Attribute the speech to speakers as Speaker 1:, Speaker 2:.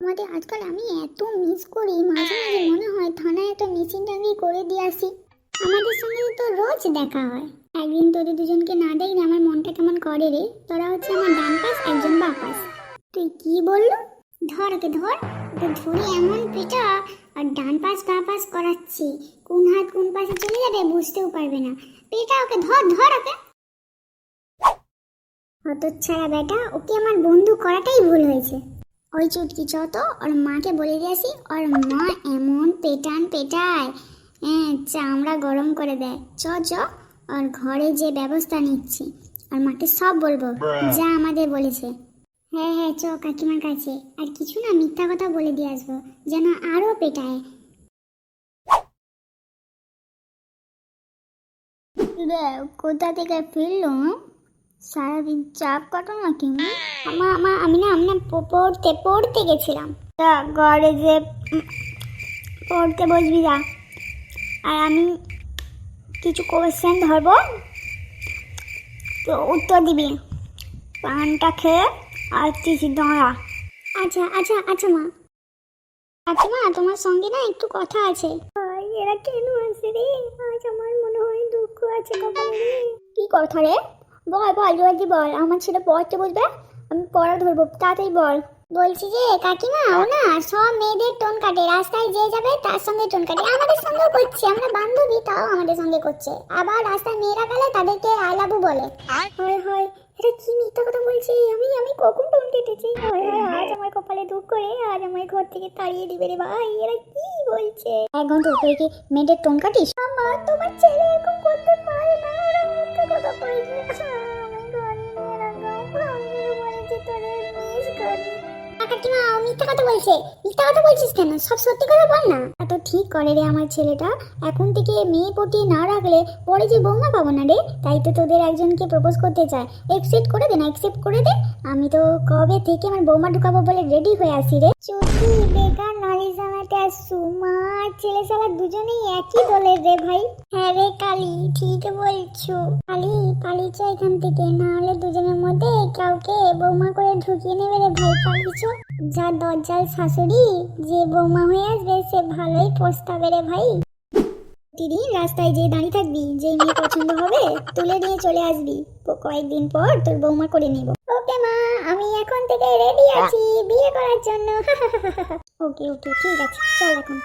Speaker 1: আমাদের আজকাল আমি এত মিস করি, মাঝে মাঝে মনে হয় থানায় একটা মিসিং টাঙ্গি করে দিয়ে আসি। আমাদের সঙ্গে তো রোজ দেখা হয়। একদিন তোদের দুজনকে না দেখলে আমার মনটা কেমন করে রে? তোরা হচ্ছে আমার ডান পাশ, একজন বা পাশ। তুই কি বলল? ধর ওকে ধর, ওকে ধরে এমন পেটা আর ডান পাশ, বা পাশ করাচ্ছি। কোন হাত কোন পাশে চলে যাবে বুঝতেও পারবে না। পেটা ওকে ধর ধর ওকে। হতচ্ছাড়া বেটা, ওকে আমার বন্ধু করাটাই ভুল হয়েছে। ওই চুটকি চ তো ওর মাকে বলে দিয়েছি ওর মা এমন পেটান পেটায় হ্যাঁ চামড়া গরম করে দেয়। চ চ ওর ঘরে যে ব্যবস্থা নিচ্ছি আর মাকে সব বলব যা আমাদের বলেছে। হ্যাঁ হ্যাঁ চ কাকিমার কাছে। আর কিছু না মিথ্যা কথা বলে দিয়ে আসব যেন আরও পেটায়। কোথা থেকে ফিরলো? সারাদিন চাপ কাটো নাকি? আমা আমা, আমি না আমি না পড়তে পড়তে গেছিলাম। তা ঘরে যে পড়তে বসবি যা। আর আমি কিছু কোয়েশ্চেন ধরবো। তো উত্তর দিবি। পানটা খেয়ে আসতেছি, দাঁড়া। আচ্ছা আচ্ছা আচ্ছা মা। আচ্ছা মা, তোমার সঙ্গে না একটু কথা আছে। এরা কেন আসে রে? আজ আমার মনে হয় দুঃখ আছে কি কথা রে? বল বল জলদি বল। আমার ছেলে পড়তে বসবে আমি পড়া ধরবো। তাড়াতাড়ি বল। বলছি যে কাকিমা ও না সব মেয়েদের টোন কাটে। রাস্তায় যে যাবে তার সঙ্গে টোন কাটে। আমাদের সঙ্গেও করছে আমরা বান্ধবী তাও আমাদের সঙ্গে করছে। আবার রাস্তায় মেয়েরা গেলে তাদেরকে আই লাভ বলে। হয় হয়। এটা কি মিথ্যা কথা বলছি? আমি আমি কখন টোন কেটেছি? আজ আমার কপালে দুঃখ করে আজ আমার ঘর থেকে তাড়িয়ে দিবে রে ভাই। এরা কি বলছে? এক ঘণ্টা তুই কি মেয়েদের টোন কাটিস? আমার তোমার ছেলে ছেলেটা। এখন থেকে মেয়ে না রাখলে পরে যে বৌমা পাবো না রে, তাই তো তোদের একজনকে প্রপোজ করতে চায়। করে দে না করে দে। আমি তো কবে থেকে আমার বৌমা ঢুকাবো বলে রেডি হয়ে আসি রে। চুটি, বেকার নলেজ জানাতে আসছু মা আর ছেলে সালা দুজনেই একই দলের রে ভাই। হ্যাঁ রে কালি, ঠিক বলছো। কালি পালিচ এখান থেকে, না হলে দুজনের মধ্যে কাউকে বৌমা করে ঢুকিয়ে নেবে রে ভাই পালিচ যা দরজাল শাশুড়ি, যে বৌমা হয়ে আসবে, সে ভালোই পস্তাবে রে ভাই। প্রতিদিন রাস্তায় যে দাঁড়িয়ে থাকবি যে মেয়ে পছন্দ হবে, তুলে নিয়ে চলে আসবি। কয়েকদিন পর তোর বৌমা করে নেব। ওকে মা আমি এখন থেকে রেডি আছি বিয়ে করার জন্য। ওকে ওকে ঠিক আছে চল এখন।